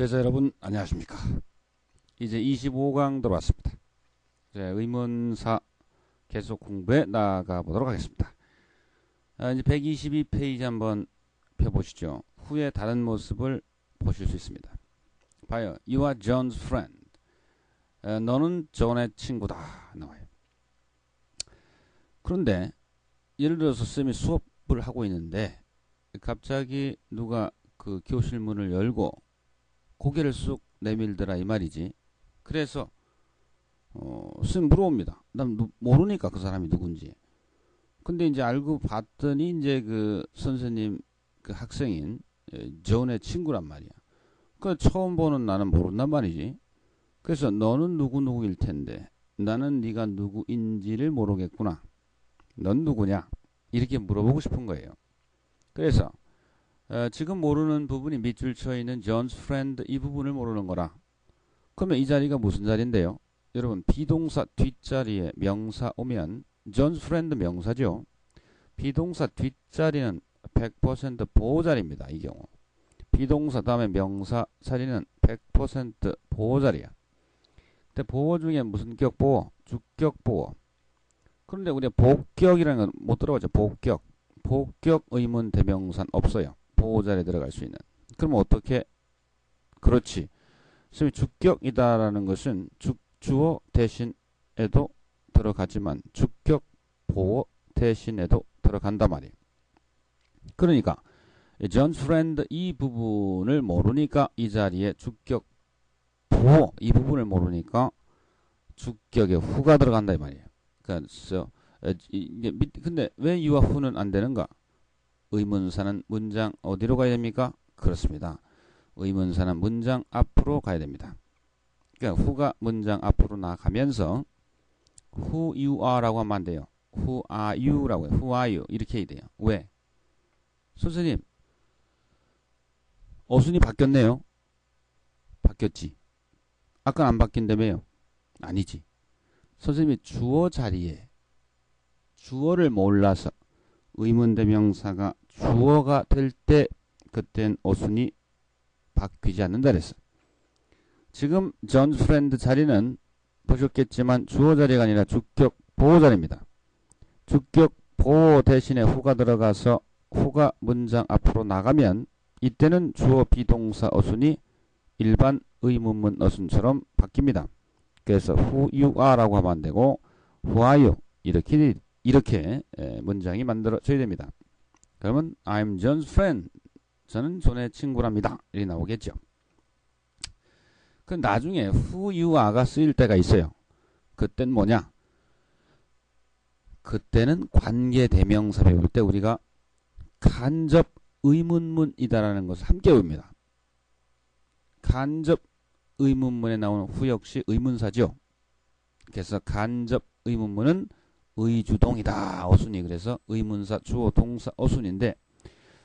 제자 여러분 안녕하십니까? 이제 25강 들어왔습니다. 이제 의문사 계속 공부해 나가 보도록 하겠습니다. 아, 이제 122페이지 한번 펴보시죠. 후에 다른 모습을 보실 수 있습니다. 봐요. You are John's friend. 아, 너는 존의 친구다. 나와요. 그런데 예를 들어서 쌤이 수업을 하고 있는데 갑자기 누가 그 교실 문을 열고 고개를 쑥 내밀더라 이 말이지. 그래서 어, 쌤 물어봅니다. 난 모르니까 그 사람이 누군지. 근데 이제 알고 봤더니 이제 그 선생님 그 학생인 예, 존의 친구란 말이야. 그 처음 보는 나는 모른단 말이지. 그래서 너는 누구 누구일 텐데 나는 네가 누구인지를 모르겠구나. 넌 누구냐? 이렇게 물어보고 싶은 거예요. 그래서 어, 지금 모르는 부분이 밑줄 쳐 있는 John's friend 이 부분을 모르는 거라. 그러면 이 자리가 무슨 자리인데요? 여러분 비동사 뒷자리에 명사 오면 John's friend 명사죠. 비동사 뒷자리는 100% 보호자리입니다. 이 경우. 비동사 다음에 명사 자리는 100% 보호자리야. 근데 보호 중에 무슨 격 보호? 주격 보호. 그런데 우리가 복격이라는 건 못 들어가죠. 복격. 복격 의문 대명사는 없어요. 보호자리에 들어갈 수 있는. 그러면 어떻게? 그렇지. 선생님 주격이다라는 것은 주, 주어 대신에도 들어가지만 주격 보호 대신에도 들어간단 말이에요. 그러니까 존 프렌드 이 부분을 모르니까 이 자리에 주격 보호 이 부분을 모르니까 주격에 후가 들어간다 이 말이에요. 그래서 이게 근데 왜 유와 후는 안 되는가? 의문사는 문장 어디로 가야 됩니까? 그렇습니다. 의문사는 문장 앞으로 가야 됩니다. 그러니까 후가 문장 앞으로 나가면서 who you are라고 하면 안 돼요. who are you라고 해요. who are you 이렇게 해야 돼요. 왜? 선생님 어순이 바뀌었네요. 바뀌었지. 아까 안 바뀐다며요. 아니지. 선생님이 주어 자리에 주어를 몰라서 의문대명사가 주어가 될 때 그땐 어순이 바뀌지 않는다 그랬어. 지금 전 프렌드 자리는 보셨겠지만 주어 자리가 아니라 주격 보호 자리입니다. 주격 보호 대신에 후가 들어가서 후가 문장 앞으로 나가면 이때는 주어 비동사 어순이 일반 의문문 어순처럼 바뀝니다. 그래서 who you are라고 하면 안 되고 who are you 이렇게 이렇게 문장이 만들어져야 됩니다. 그러면 I'm John's friend. 저는 존의 친구랍니다. 이렇게 나오겠죠. 그 나중에 who you are가 쓰일 때가 있어요. 그땐 뭐냐? 그때는 관계 대명사 배울 때 우리가 간접 의문문이다라는 것을 함께 외웁니다. 간접 의문문에 나오는 후 역시 의문사죠. 그래서 간접 의문문은 의주동이다. 어순이 그래서 의문사 주어 동사 어순인데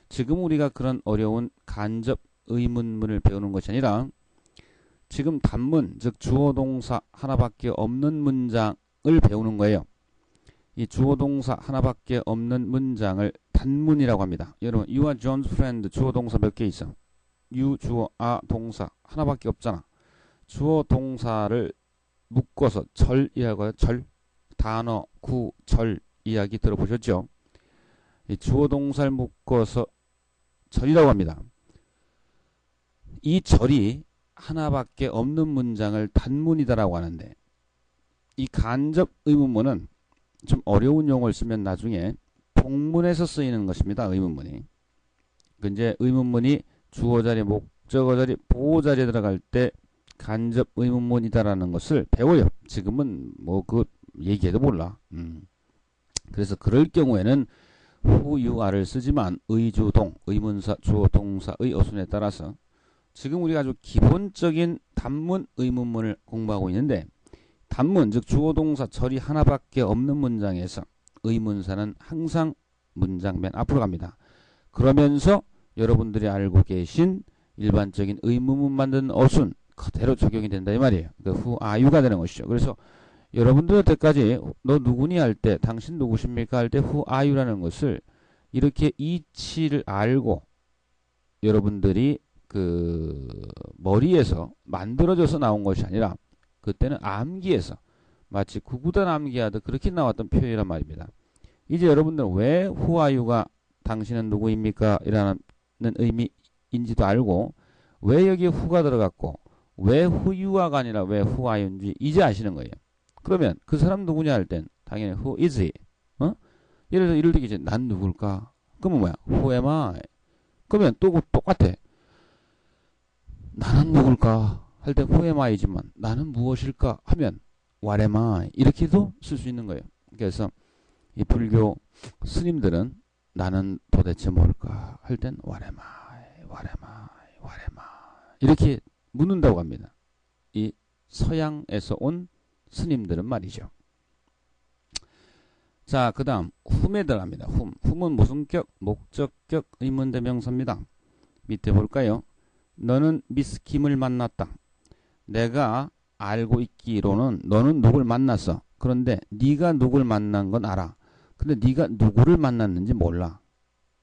지금 우리가 그런 어려운 간접 의문문을 배우는 것이 아니라 지금 단문 즉 주어 동사 하나밖에 없는 문장을 배우는 거예요. 이 주어 동사 하나밖에 없는 문장을 단문이라고 합니다. 여러분 you are John's friend 주어 동사 몇 개 있어? you 주어 아 동사 하나밖에 없잖아. 주어 동사를 묶어서 절이라고 해요. 절 단어, 구, 절 이야기 들어보셨죠? 주어 동사를 묶어서 절이라고 합니다. 이 절이 하나밖에 없는 문장을 단문이다라고 하는데 이 간접 의문문은 좀 어려운 용어를 쓰면 나중에 복문에서 쓰이는 것입니다. 의문문이. 그 이제 의문문이 주어 자리, 목적어 자리, 보호 자리에 들어갈 때 간접 의문문이다라는 것을 배워요. 지금은 뭐 그 얘기해도 몰라. 음. 그래서 그럴 경우에는 후, 유, 아를 쓰지만 의주동, 의문사, 주어, 동사의 어순에 따라서 지금 우리가 아주 기본적인 단문 의문문을 공부하고 있는데 단문, 즉 주어, 동사, 절이 하나밖에 없는 문장에서 의문사는 항상 문장 맨 앞으로 갑니다. 그러면서 여러분들이 알고 계신 일반적인 의문문 만드는 어순 그대로 적용이 된다 이 말이에요. 그 후, 아유가 되는 것이죠. 그래서 여러분들 때까지 너 누구니 할 때 당신 누구십니까 할 때 who are you라는 것을 이렇게 이치를 알고 여러분들이 그그 머리에서 만들어져서 나온 것이 아니라 그때는 암기에서 마치 구구단 암기하듯 그렇게 나왔던 표현이란 말입니다. 이제 여러분들은 왜 후아유가 당신은 누구입니까? 이라는 의미인지도 알고 왜 여기 후가 들어갔고 왜 후유화가 아니라 왜 후아유인지 이제 아시는 거예요. 그러면 그 사람 누구냐 할 땐 당연히 who is he? 어? 예를 들어 이럴 때 이제 난 누굴까? 그러면 뭐야? who am I? 그러면 또 똑같아. 나는 누굴까? 할 때 who am I지만 나는 무엇일까? 하면 what am I? 이렇게도 쓸 수 있는 거예요. 그래서 이 불교 스님들은 나는 도대체 뭘까? 할 땐 what am I? what am I? what am I? 이렇게 묻는다고 합니다. 이 서양에서 온 스님들은 말이죠. 자, 그 다음 훔에 들어갑니다. 훔. 훔은 무슨 격? 목적격 의문대명사입니다. 밑에 볼까요? 너는 미스 김을 만났다. 내가 알고 있기로는 너는 누굴 만났어. 그런데 네가 누굴 만난 건 알아. 근데 네가 누구를 만났는지 몰라.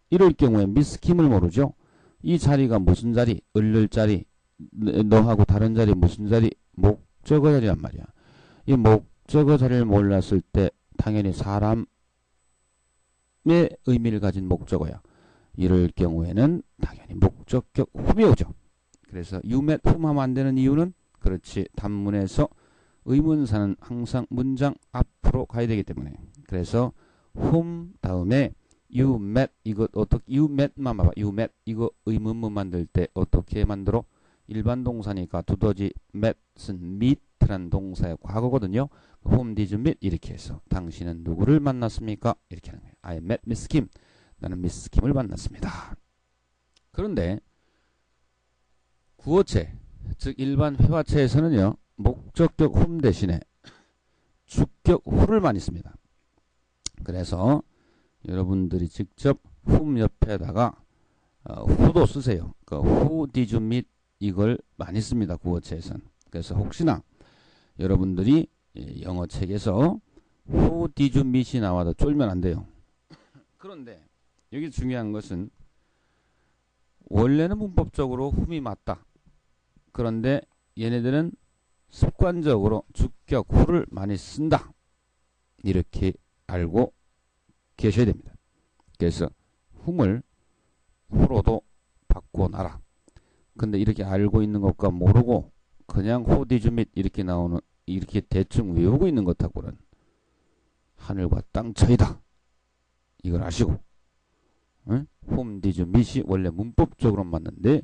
이럴 경우에 미스 김을 모르죠. 이 자리가 무슨 자리? 을를 자리. 너하고 다른 자리 무슨 자리? 목적어 자리란 말이야. 이 목적어 자리를 몰랐을 때 당연히 사람의 의미를 가진 목적어야. 이럴 경우에는 당연히 목적격 오죠. 그래서 유맷 훔하면 안 되는 이유는 그렇지 단문에서 의문사는 항상 문장 앞으로 가야 되기 때문에 그래서 훔 다음에 you met 이거 어떻게 you met만 봐봐 you met 이거 의문문 만들 때 어떻게 만들어 일반 동사니까 두더지 met은 meet 란 동사의 과거거든요. Did you meet? 이렇게 해서 당신은 누구를 만났습니까? 이렇게 하는 거예요. I met Miss Kim. 나는 미스 김을 만났습니다. 그런데 구어체 즉 일반 회화체에서는요 목적격 whom 대신에 주격 who를 많이 씁니다. 그래서 여러분들이 직접 whom 옆에다가 어, who도 쓰세요. 그 who meet? 이걸 많이 씁니다. 구어체에서는. 그래서 혹시나 여러분들이 영어 책에서 who did you meet이 나와도 쫄면 안 돼요. 그런데 여기 중요한 것은 원래는 문법적으로 whom이 맞다. 그런데 얘네들은 습관적으로 주격 who를 많이 쓴다. 이렇게 알고 계셔야 됩니다. 그래서 훔을 후로도 바꿔놔라. 근데 이렇게 알고 있는 것과 모르고 그냥 호디즈 및 이렇게 나오는 이렇게 대충 외우고 있는 것하고는 하늘과 땅 차이다. 이걸 아시고 응? 홈디즈 밑이 원래 문법적으로 맞는데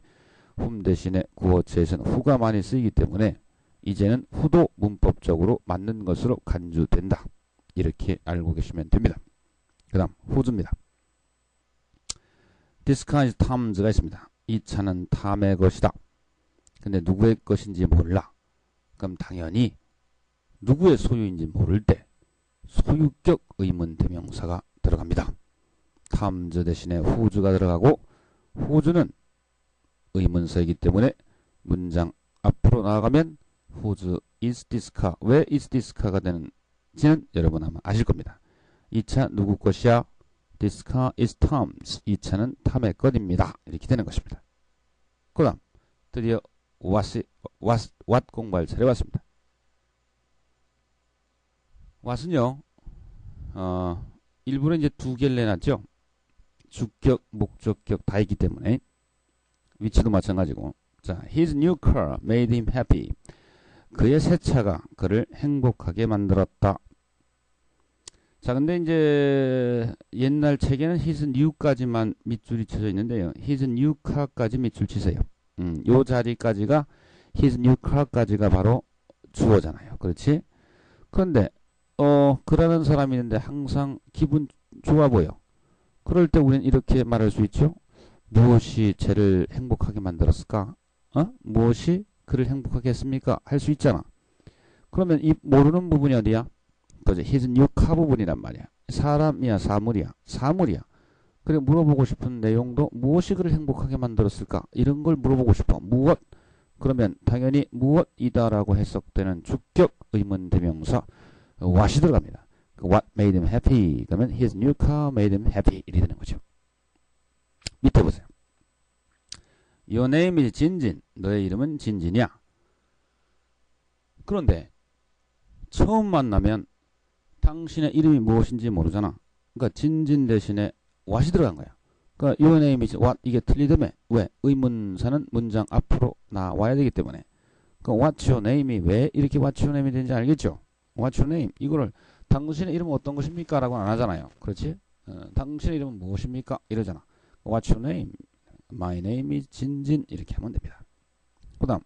홈 대신에 구어체에서는 후가 많이 쓰이기 때문에 이제는 후도 문법적으로 맞는 것으로 간주된다. 이렇게 알고 계시면 됩니다. 그 다음 후즈입니다. disguise Toms가 있습니다. 이 차는 탐의 것이다. 근데 누구의 것인지 몰라. 그럼 당연히 누구의 소유인지 모를 때 소유격 의문 대명사가 들어갑니다. 탐즈 대신에 후즈가 들어가고 후즈는 의문사이기 때문에 문장 앞으로 나아가면 후즈 is this car 왜 is this car가 되는지는 여러분 아마 아실 겁니다. 이 차 누구 것이야? This car is Tom's. 이 차는 탐의 것입니다. 이렇게 되는 것입니다. 그 다음 드디어 what, what, what 공부할 차례 왔습니다. what은요. 어, 일부러 이제 두 개를 내놨죠. 주격, 목적격 다 있기 때문에 위치도 마찬가지고 자, his new car made him happy. 그의 새 차가 그를 행복하게 만들었다. 자, 근데 이제 옛날 책에는 his new까지만 밑줄이 쳐져 있는데요. his new car까지 밑줄 치세요. 음, 요 자리까지가 his new car까지가 바로 주어잖아요. 그렇지? 그런데 어, 그러는 사람이 있는데 항상 기분 좋아 보여. 그럴 때 우리는 이렇게 말할 수 있죠. 무엇이 쟤를 행복하게 만들었을까? 어? 무엇이 그를 행복하게 했습니까? 할 수 있잖아. 그러면 이 모르는 부분이 어디야? 그죠? his new car 부분이란 말이야. 사람이야, 사물이야. 사물이야. 그래 물어보고 싶은 내용도 무엇이 그를 행복하게 만들었을까? 이런 걸 물어보고 싶어. 무엇? 그러면 당연히 무엇이다라고 해석되는 주격 의문 대명사 what이 들어갑니다. what made him happy? 그러면 his new car made him happy. 이렇게 되는 거죠. 밑에 보세요. Your name is 진진. 너의 이름은 진진이야. 그런데 처음 만나면 당신의 이름이 무엇인지 모르잖아. 그러니까 진진 대신에 what이 들어간 거야. 그러니까 your name is what 이게 틀리다며. 왜? 의문사는 문장 앞으로 나와야 되기 때문에. 그 what's your name이 왜 이렇게 what's your name이 되는지 알겠죠? what's your name 이거를 당신의 이름은 어떤 것입니까? 라고는 안 하잖아요. 그렇지? 어, 당신의 이름은 무엇입니까? 이러잖아. what's your name? my name is 진진 이렇게 하면 됩니다. 그 다음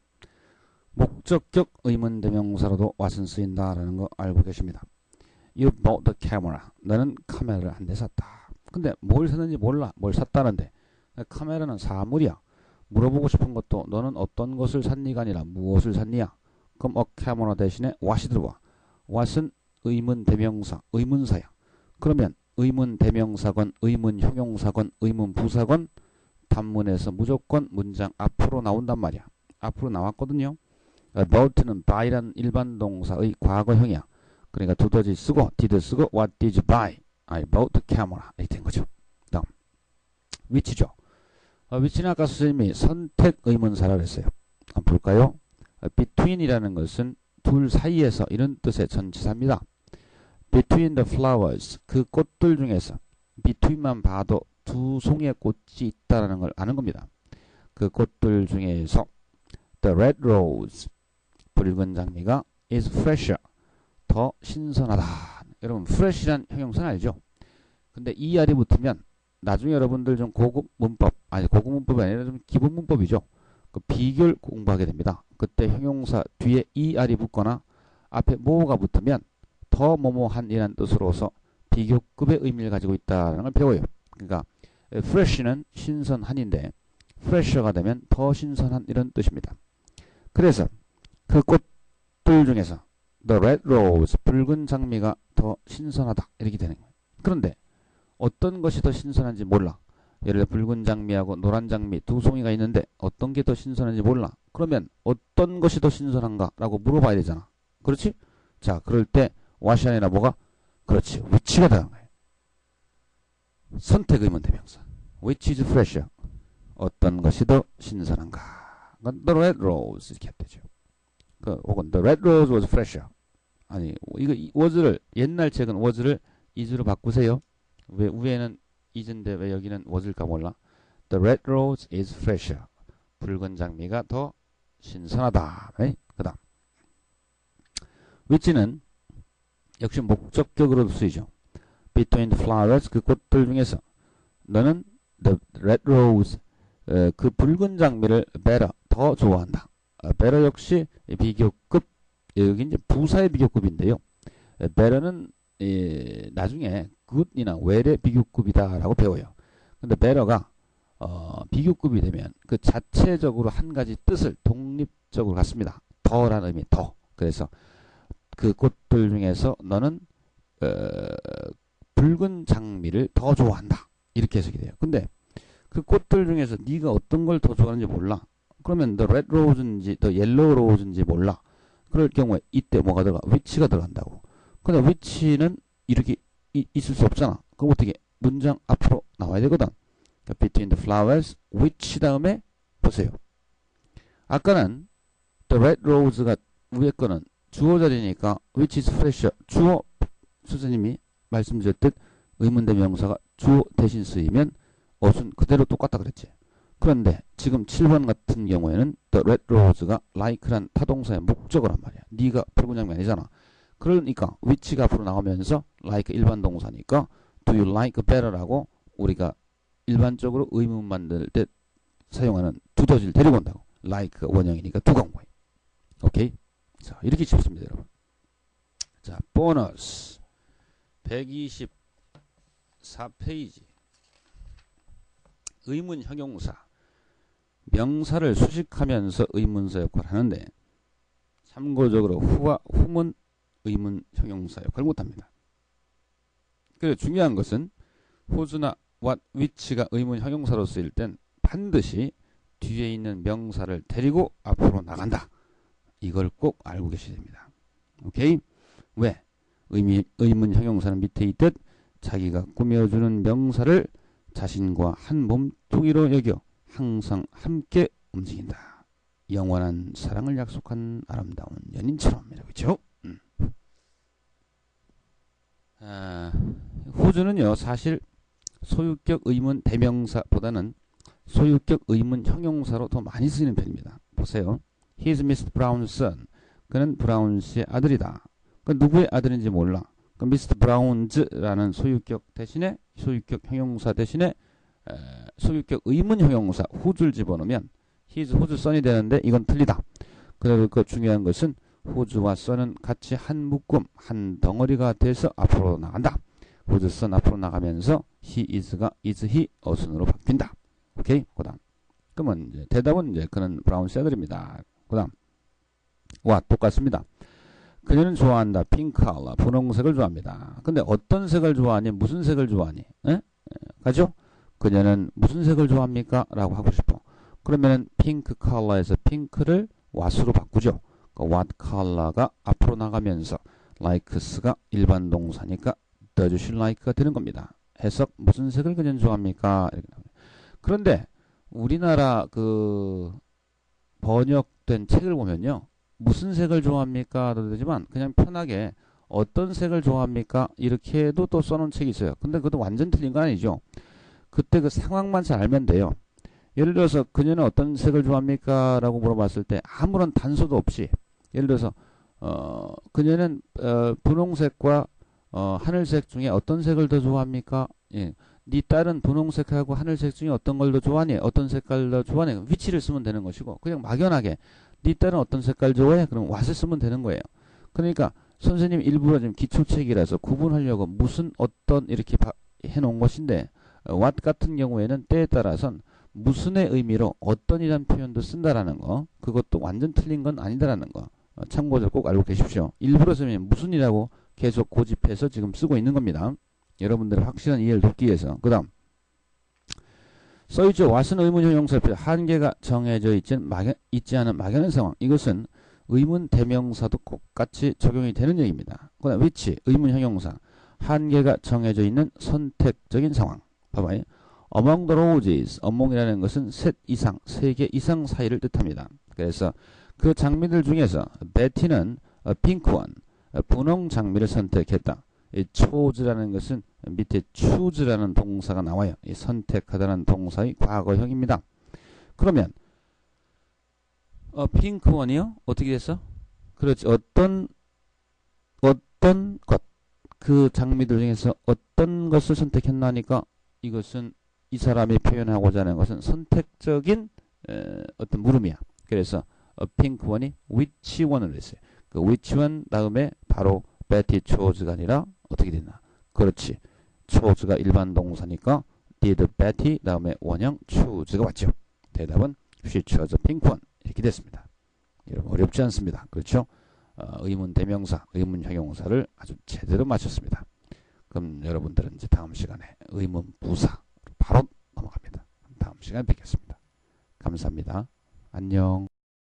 목적격 의문대명사로도 what은 쓰인다라는 거 알고 계십니다. You bought the camera. 너는 카메라를 한 대 샀다. 근데 뭘 샀는지 몰라. 뭘 샀다는데. 카메라는 사물이야. 물어보고 싶은 것도 너는 어떤 것을 샀니가 아니라 무엇을 샀니야. 그럼 camera 대신에 what이 들어와. what은 의문 대명사, 의문사야. 그러면 의문 대명사건, 의문 형용사건, 의문 부사건 단문에서 무조건 문장 앞으로 나온단 말이야. 앞으로 나왔거든요. about는 buy라는 일반 동사의 과거형이야. 그러니까 두더지 쓰고 did 쓰고 what did you buy? The camera. 이렇게 된 거죠. 다음 위치죠. 어, 위치는 아까 선생님이 선택 의문사라 그랬어요. 한번 볼까요? 어, between이라는 것은 둘 사이에서 이런 뜻의 전치사입니다. between the flowers 그 꽃들 중에서 between만 봐도 두 송이의 꽃이 있다라는 걸 아는 겁니다. 그 꽃들 중에서 the red rose 붉은 장미가 is fresher 더 신선하다. 여러분 fresh란 형용사는 알죠? 근데 ER이 붙으면 나중에 여러분들 좀 고급 문법 아니 고급 문법이 아니라 좀 기본 문법이죠. 그 비교를 공부하게 됩니다. 그때 형용사 뒤에 ER이 붙거나 앞에 뭐가 붙으면 더 뭐뭐한이라는 뜻으로서 비교급의 의미를 가지고 있다는 걸 배워요. 그러니까 fresh는 신선한인데 fresher가 되면 더 신선한 이런 뜻입니다. 그래서 그 꽃들 중에서 the red rose 붉은 장미가 더 신선하다 이렇게 되는 거예요. 그런데 어떤 것이 더 신선한지 몰라. 예를 들어 붉은 장미하고 노란 장미 두 송이가 있는데 어떤 게 더 신선한지 몰라. 그러면 어떤 것이 더 신선한가라고 물어봐야 되잖아. 그렇지? 자, 그럴 때 what이 아니라 뭐가? 그렇지. 위치가 들어간 거예요. 선택 의문 대명사. Which is fresher? 어떤 것이 더 신선한가? The red rose 이렇게 되죠. 그 혹은 the red rose was fresher. 아니 이거 was를 옛날 책은 was를 is로 바꾸세요. 왜 위에는 is인데 왜 여기는 was일까 몰라. The red rose is fresher. 붉은 장미가 더 신선하다. 네? 그다음 which는 역시 목적격으로 쓰이죠. Between the flowers 그 꽃들 중에서 너는 the red rose 어, 그 붉은 장미를 better 더 좋아한다. 어, better 역시 비교급 여기 이제 부사의 비교급인데요. better는 예, 나중에 good이나 well의 비교급이다라고 배워요. 근데 better가 어, 비교급이 되면 그 자체적으로 한 가지 뜻을 독립적으로 갖습니다. 더라는 의미 더. 그래서 그 꽃들 중에서 너는 어, 붉은 장미를 더 좋아한다. 이렇게 해석이 돼요. 근데 그 꽃들 중에서 네가 어떤 걸 더 좋아하는지 몰라. 그러면 더 레드 로즈인지 더 옐로우 로즈인지 몰라. 그럴 경우에 이때 뭐가 들어가? 위치가 들어간다고. 근데 위치는 이렇게 이, 있을 수 없잖아. 그럼 어떻게 문장 앞으로 나와야 되거든. 그러니까 between the flowers, which 다음에 보세요. 아까는 the red rose가 위에 거는 주어 자리니까 which is fresher 주어 선생님이 말씀드렸듯 의문대 명사가 주어 대신 쓰이면 어순 그대로 똑같다 그랬지. 그런데 지금 7번 같은 경우에는 the red rose가 like란 타동사의 목적어란 말이야. 네가 장면 아니잖아. 그러니까 which가 앞으로 나오면서 like 일반 동사니까 do you like better라고 우리가 일반적으로 의문 만들 때 사용하는 두더지를 데리고 온다고. like 원형이니까 두가 온 거예요. 오케이? 자, 이렇게 쉽습니다, 여러분. 자, 보너스 124페이지 의문 형용사 명사를 수식하면서 의문사 역할을 하는데 참고적으로 후와 후문 의문 형용사 역할을 못합니다. 그래서 중요한 것은 호주나 what, which가 의문 형용사로 쓰일 땐 반드시 뒤에 있는 명사를 데리고 앞으로 나간다. 이걸 꼭 알고 계셔야 됩니다. 오케이? 왜? 의미, 의문 형용사는 밑에 있듯 자기가 꾸며주는 명사를 자신과 한 몸뚱이로 여겨 항상 함께 움직인다. 영원한 사랑을 약속한 아름다운 연인처럼 이라고 있죠. 음. 아, 호주는요 사실 소유격 의문 대명사보다는 소유격 의문 형용사로 더 많이 쓰이는 편입니다. 보세요. He is Mr. Brown's son. 그는 브라운 씨의 아들이다. 그 누구의 아들인지 몰라. 그 Mr. Browns라는 소유격 대신에 소유격 형용사 대신에 에, 소유격 의문 형용사 who's를 집어넣으면 he is who's son이 되는데 이건 틀리다. 그리고 그 중요한 것은 who's와 son은 같이 한 묶음, 한 덩어리가 돼서 앞으로 나간다. who's son 앞으로 나가면서 he is가 is he 어순으로 바뀐다. 오케이? 그 다음. 그러면 이제 대답은 이제 그는 브라운 씨 아들입니다. 그 다음. 와 똑같습니다. 그녀는 좋아한다. 핑크 컬러, 분홍색을 좋아합니다. 근데 어떤 색을 좋아하니? 무슨 색을 좋아하니? 에? 가죠? 그녀는 무슨 색을 좋아합니까? 라고 하고 싶어. 그러면은 핑크 컬러에서 핑크를 what으로 바꾸죠. 그 what 컬러가 앞으로 나가면서 likes가 일반 동사니까 does she like가 되는 겁니다. 해석 무슨 색을 그녀는 좋아합니까? 이렇게 나옵니다. 그런데 우리나라 그 번역된 책을 보면요. 무슨 색을 좋아합니까? 도 되지만 그냥 편하게 어떤 색을 좋아합니까? 이렇게 해도 또 써놓은 책이 있어요. 근데 그것도 완전 틀린 건 아니죠. 그때 그 상황만 잘 알면 돼요. 예를 들어서 그녀는 어떤 색을 좋아합니까? 라고 물어봤을 때 아무런 단서도 없이 예를 들어서 어, 그녀는 어, 분홍색과 어, 하늘색 중에 어떤 색을 더 좋아합니까? 예. 네 딸은 분홍색하고 하늘색 중에 어떤 걸 더 좋아하니? 어떤 색깔 더 좋아하니? 위치를 쓰면 되는 것이고 그냥 막연하게 네 딸은 어떤 색깔 좋아해? 그럼 왓을 쓰면 되는 거예요. 그러니까 선생님 일부러 지금 기초책이라서 구분하려고 무슨 어떤 이렇게 해놓은 것인데 what 같은 경우에는 때에 따라선 무슨의 의미로 어떤이란 표현도 쓴다라는 거 그것도 완전 틀린 건 아니다라는 거 어, 참고들 꼭 알고 계십시오. 일부러 쓰면 무슨이라고 계속 고집해서 지금 쓰고 있는 겁니다. 여러분들의 확실한 이해를 돕기 위해서 그 다음 써있죠. 왓은 의문 형 용사표 한계가 정해져 있지, 막연, 있지 않은 막연한 상황 이것은 의문 대명사도 똑같이 적용이 되는 얘기입니다. 그 다음 위치 의문 형 용사 한계가 정해져 있는 선택적인 상황 봐봐요. among the roses among이라는 것은 셋 이상, 세 개 이상 사이를 뜻합니다. 그래서 그 장미들 중에서 베티는 핑크원, 분홍 장미를 선택했다. 이 chose라는 것은 밑에 choose라는 동사가 나와요. 이 선택하다는 동사의 과거형입니다. 그러면 어, 핑크원이요? 어떻게 됐어? 그렇지. 어떤 어떤 것, 그 장미들 중에서 어떤 것을 선택했나니까 이것은 이 사람이 표현하고자 하는 것은 선택적인 에, 어떤 물음이야. 그래서 어, 핑크원이 which one을 했어요. 그 which one 다음에 바로 betty chose가 아니라 어떻게 됐나? 그렇지. chose가 일반 동사니까 did Betty 다음에 원형 choose가 왔죠. 대답은 she chose pink one 이렇게 됐습니다. 여러분 어렵지 않습니다. 그렇죠? 어, 의문 대명사, 의문 형용사를 아주 제대로 맞췄습니다. 그럼 여러분들은 이제 다음 시간에 의문 부사 바로 넘어갑니다. 다음 시간에 뵙겠습니다. 감사합니다. 안녕.